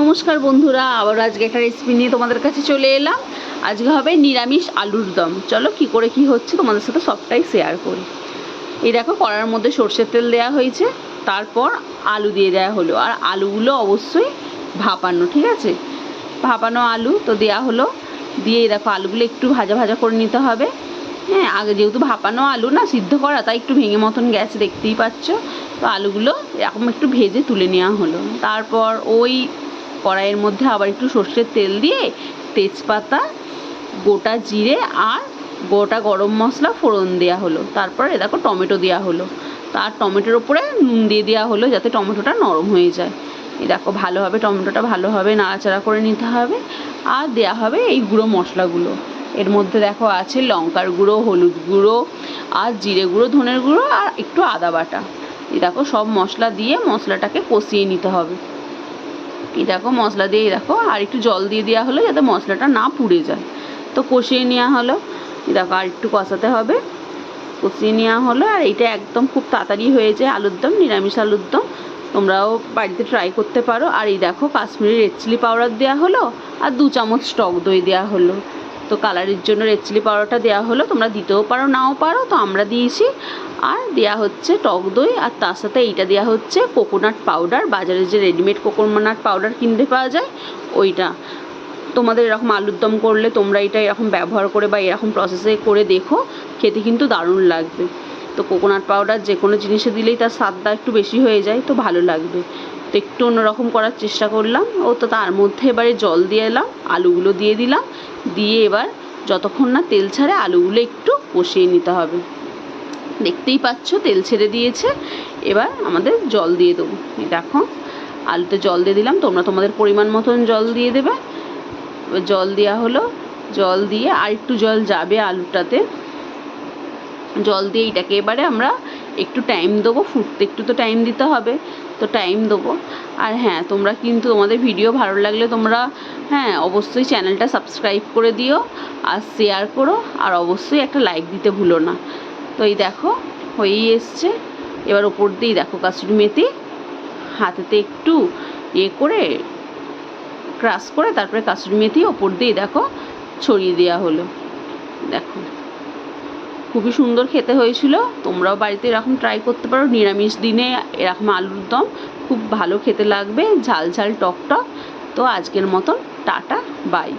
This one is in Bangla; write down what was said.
নমস্কার বন্ধুরা, আবার আজকে একটা রেসিপি নিয়ে তোমাদের কাছে চলে এলাম। আজকে হবে নিরামিষ আলুর দম। চলো কি করে কি হচ্ছে তোমাদের সাথে সবটাই শেয়ার করি। এই দেখো কড়ার মধ্যে সর্ষের তেল দেওয়া হয়েছে, তারপর আলু দিয়ে দেওয়া হলো। আর আলুগুলো অবশ্যই ভাপানো, ঠিক আছে? ভাপানো আলু তো দেওয়া হলো। দিয়ে এই দেখো, আলুগুলো একটু ভাজা ভাজা করে নিতে হবে। হ্যাঁ আগে যেহেতু ভাপানো আলু না, সিদ্ধ করা, তাই একটু ভেঙে মতন গেছে দেখতেই পাচ্ছ। তো আলুগুলো এরকম একটু ভেজে তুলে নেওয়া হলো। তারপর ওই কড়াইয়ের মধ্যে আবার একটু সর্ষের তেল দিয়ে তেজপাতা, গোটা জিরে আর গোটা গরম মশলা ফোড়ন দেওয়া হলো। তারপর এ দেখো টমেটো দেওয়া হলো। তার টমেটোর ওপরে নুন দিয়ে দেওয়া হলো যাতে টমেটোটা নরম হয়ে যায়। এই দেখো ভালোভাবে টমেটোটা ভালোভাবে নাড়াচাড়া করে নিতে হবে। আর দেওয়া হবে এই গুঁড়ো মশলাগুলো। এর মধ্যে দেখো আছে লঙ্কার গুঁড়ো, হলুদ গুঁড়ো, আর জিরে গুঁড়ো, ধনের গুঁড়ো, আর একটু আদা বাটা। এই দেখো সব মশলা দিয়ে মশলাটাকে কষিয়ে নিতে হবে। এই দেখো মশলা দিয়েই দেখো, আর একটু জল দিয়ে দেওয়া হলো যাতে মশলাটা না পুড়ে যায়। তো কষিয়ে নেওয়া হলো। দেখো, আর একটু কষাতে হবে। কষিয়ে নেওয়া হলো, আর এইটা একদম খুব তাড়াতাড়ি হয়ে যায় আলুর দম, নিরামিষ আলুর দম। তোমরাও বাড়িতে ট্রাই করতে পারো। আর এই দেখো, কাশ্মীরি রেড চিলি পাউডার দেওয়া হলো, আর দু চামচ টক দই দেওয়া হলো। তো কালারের জন্য রেড চিলি পাউডারটা দেওয়া হলো। তোমরা দিতেও পারো, নাও পারো। তো আমরা দিয়েছি। আর দেওয়া হচ্ছে টক দই, আর তার সাথে এইটা দেওয়া হচ্ছে কোকোনাট পাউডার। বাজারে যে রেডিমেড কোকোনাট পাউডার কিনতে পাওয়া যায়, ওইটা। তোমাদের এরকম আলুর দম করলে তোমরা এটা এরকম ব্যবহার করে বা এরকম প্রসেসে করে দেখো। খেতে কিন্তু দারুণ লাগবে। তো কোকোনাট পাউডার যে কোনো জিনিসে দিলেই তার স্বাদটা একটু বেশি হয়ে যায়, তো ভালো লাগবে। তো একটু অন্যরকম করার চেষ্টা করলাম। ও তো তার মধ্যে এবারে জল দিয়ে এলাম, আলুগুলো দিয়ে দিলাম। দিয়ে এবার যতক্ষণ না তেল ছাড়ে আলুগুলো একটু কষিয়ে নিতে হবে। দেখতেই পাচ্ছ তেল ছেড়ে দিয়েছে। এবার আমাদের জল দিয়ে দেবো। দেখো, আলুতে জল দিয়ে দিলাম। তোমরা তোমাদের পরিমাণ মতন জল দিয়ে দেবে। জল দেওয়া হলো। জল দিয়ে আর একটু জল যাবে আলুটাতে। জল দিয়ে এটাকে এবারে আমরা একটু টাইম দেবো। ফুটতে একটু তো টাইম দিতে হবে। তো টাইম দেবো। আর হ্যাঁ তোমরা কিন্তু তোমাদের ভিডিও ভালো লাগলে তোমরা হ্যাঁ অবশ্যই চ্যানেলটা সাবস্ক্রাইব করে দিও আর শেয়ার করো। আর অবশ্যই একটা লাইক দিতে ভুলো না। তো এই দেখো, হয়েই এসছে। এবার ওপর দিয়েই দেখো কাসুরি মেথি। হাতেতে একটু ইয়ে করে ক্রাশ করে তারপরে কাসুরি মেথি ওপর দিয়ে দেখো ছড়িয়ে দেওয়া হলো। দেখো। খুবই সুন্দর খেতে হয়েছিল। তোমরাও বাড়িতে এরকম ট্রাই করতে পারো। নিরামিষ দিনে এরকম আলুর দম খুব ভালো খেতে লাগবে। ঝাল ঝাল টক টক তো আজকের মতন টাটা বাই